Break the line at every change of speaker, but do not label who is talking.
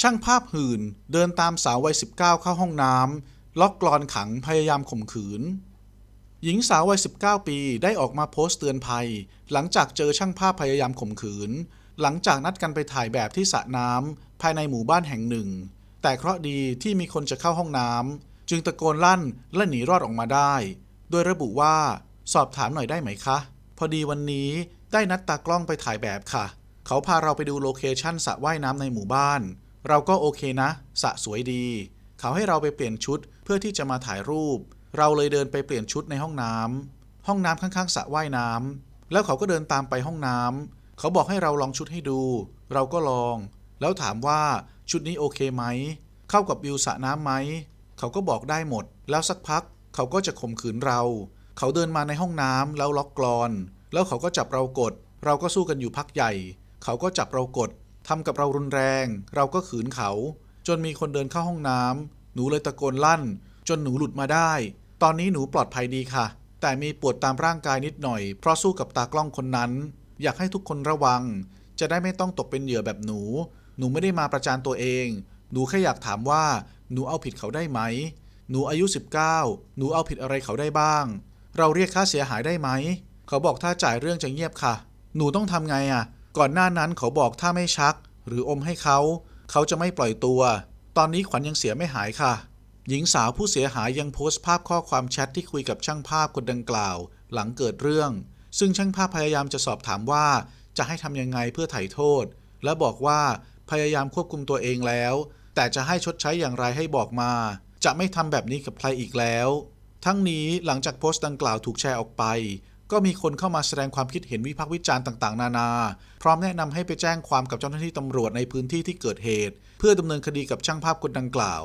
ช่างภาพหื่นเดินตามสาววัย 19 เข้าห้องน้ำล็อกกลอนขังพยายามข่มขืน หญิงสาววัย 19 ปีได้ออกมาโพสต์เตือนภัย หลังจากเจอช่างภาพพยายามข่มขืน หลังจากนัดกันไปถ่ายแบบที่สระน้ำภายในหมู่บ้านแห่งหนึ่ง แต่เคราะห์ดีที่มีคนจะเข้าห้องน้ำจึงตะโกนลั่นและหนีรอดออกมาได้ โดยระบุว่า สอบถามหน่อยได้ไหมคะ พอดีวันนี้ได้นัดตากล้องไปถ่ายแบบค่ะ เขาพาเราไปดูโลเคชั่นสระว่ายน้ำในหมู่บ้าน เราก็โอเคนะ สะสวยดี เขาให้เราไปเปลี่ยนชุดเพื่อที่จะมาถ่ายรูป เราเลยเดินไปเปลี่ยนชุดในห้องน้ำห้องน้ำข้างๆสระว่ายน้ำแล้วเขาก็เดินตามไปห้องน้ำเขาบอกให้เราลองชุดให้ดู เราก็ลอง แล้วถามว่าชุดนี้โอเคไหม เข้ากับวิวสระน้ำไหม เขาก็บอกได้หมด แล้วสักพัก เขาก็จะข่มขืนเรา เขาเดินมาในห้องน้ำแล้วล็อกกลอน แล้วเขาก็จับเรากด เราก็สู้กันอยู่พักใหญ่ เขาก็จับเรากด ทำกับเรารุนแรง เราก็ขืนเขา จนมีคนเดินเข้าห้องน้ำหนูเลยตะโกนลั่น จนหนูหลุดมาได้ ตอนนี้หนูปลอดภัยดีค่ะ แต่มีปวดตามร่างกายนิดหน่อย เพราะสู้กับตากล้องคนนั้น อยากให้ทุกคนระวัง จะได้ไม่ต้องตกเป็นเหยื่อแบบหนู หนูไม่ได้มาประจานตัวเอง หนูแค่อยากถามว่า หนูเอาผิดเขาได้ไหม หนูอายุ 19 หนูเอาผิดอะไรเขาได้บ้าง เราเรียกค่าเสียหายได้ไหม เขาบอกถ้าจ่ายเรื่องจะเงียบค่ะ หนูต้องทำไงอะ ก่อนหน้านั้นเขาบอกถ้าไม่ชัก หรืออมให้เขา เขาจะไม่ปล่อยตัว ตอนนี้ขวัญยังเสียไม่หายค่ะ หญิงสาวผู้เสียหายยังโพสต์ภาพข้อความแชทที่คุยกับช่างภาพคนดังกล่าว หลังเกิดเรื่อง ซึ่งช่างภาพพยายามจะสอบถามว่า จะให้ทำยังไงเพื่อไถ่โทษ และบอกว่าพยายามควบคุมตัวเองแล้ว แต่จะให้ชดใช้อย่างไรให้บอกมา จะไม่ทำแบบนี้กับใครอีกแล้ว ทั้งนี้หลังจากโพสต์ดังกล่าวถูกแชร์ออกไป ก็มีคนเข้ามาแสดงความคิดเห็นวิพากษ์วิจารณ์ต่างๆ นานา พร้อมแนะนำให้ไปแจ้งความกับเจ้าหน้าที่ตำรวจในพื้นที่ที่เกิดเหตุ เพื่อดำเนินคดีกับช่างภาพคนดังกล่าว